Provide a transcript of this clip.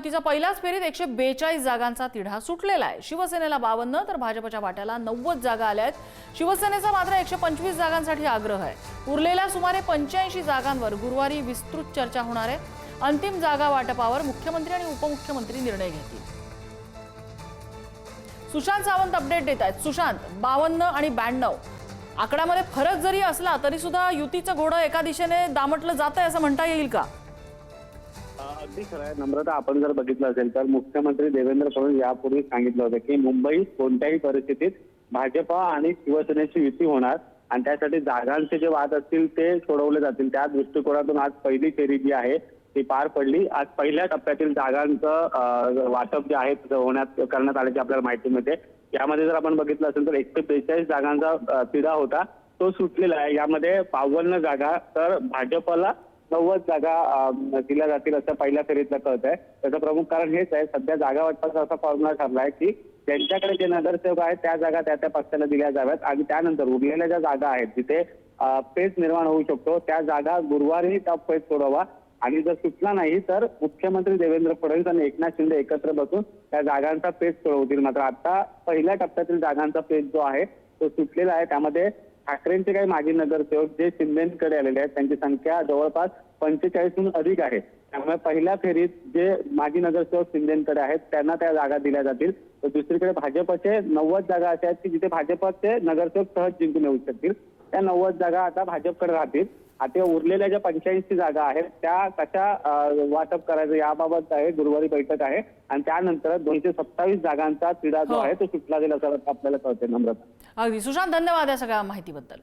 महायुतीचा पहिल्याच फेरीत एकशे बेचाळीस जागांचा तिढा सुटलेला आहे. शिवसेनेला बावन्न तर भाजपच्या वाट्याला नव्वद जागा आल्या आहेत. शिवसेनेचा मात्र एकशे पंचवीस जागांसाठी आग्रह आहे. उरलेल्या सुमारे पंच्याऐंशी जागांवर गुरुवारी विस्तृत चर्चा होणार आहे. अंतिम जागा वाटपावर मुख्यमंत्री आणि उपमुख्यमंत्री निर्णय घेतील. सुशांत सावंत अपडेट देत आहेत. सुशांत बावन्न आणि ब्याण्णव. आकड्यामध्ये फरक जरी असला तरी सुद्धा युतीचं घोडं एका दिशेने दामटलं जात आहे असं म्हणता येईल का? अगदी खरं आहे. नम्रता आपण जर बघितलं असेल तर मुख्यमंत्री देवेंद्र फडणवीस यापूर्वी सांगितलं होतं की मुंबईत कोणत्याही परिस्थितीत भाजपा आणि शिवसेनेची युती होणार आणि त्यासाठी जागांचे जे वाद असतील ते सोडवले जातील. त्या दृष्टिकोनातून आज पहिली फेरी जी आहे ती पार पडली. आज पहिल्या टप्प्यातील जागांचं वाटप जे आहे होण्यात करण्यात आल्याची आपल्याला माहिती मिळते. यामध्ये जर आपण बघितलं असेल तर एकशे बेचाळीस जागांचा तिढा होता. तो सुटलेला आहे. यामध्ये बावन्न जागा तर भाजपला नव्वद जागा दिल्या जातील असं पहिल्या फेरीतलं कळत आहे त्याचं प्रमुख कारण हेच आहे सध्या जागा वाटपाचा असा फॉर्म्युला ठरला आहे की ज्यांच्याकडे जे नगरसेवक आहेत त्या जागा त्या त्या पक्षाला दिल्या जाव्यात आणि त्यानंतर उरलेल्या ज्या जागा आहेत जिथे पेच निर्माण होऊ शकतो त्या जागा गुरुवारही त्या पेच सोडवा. आणि जर सुटला नाही तर मुख्यमंत्री देवेंद्र फडणवीस आणि एकनाथ शिंदे एकत्र बसून त्या जागांचा पेच सोडवतील. मात्र आता पहिल्या टप्प्यातील जागांचा पेच जो आहे तो सुटलेला आहे. त्यामध्ये ठाकरेंचे काही माजी नगरसेवक जे शिंदेकडे आलेले आहेत त्यांची संख्या जवळपास पंचेचाळीसहून अधिक आहे. त्यामुळे पहिल्या फेरीत जे माजी नगरसेवक शिंदेकडे आहेत त्यांना त्या जागा दिल्या जातील. तर दुसरीकडे भाजपचे नव्वद जागा अशा आहेत की जिथे भाजपचे नगरसेवक सहज जिंकून येऊ शकतील. त्या नव्वद जागा आता भाजपकडे राहतील. आता उरलेल्या ज्या पंच्याऐंशी जागा आहेत त्या कशा वाटप करायचं याबाबत आहे गुरुवारी बैठक आहे. आणि त्यानंतर दोनशे सत्तावीस जागांचा तिढा जो हो. आहे तो सुटला गेला असं आपल्याला कळते नम्रता. अगदी. सुशांत धन्यवाद या सगळ्या माहितीबद्दल.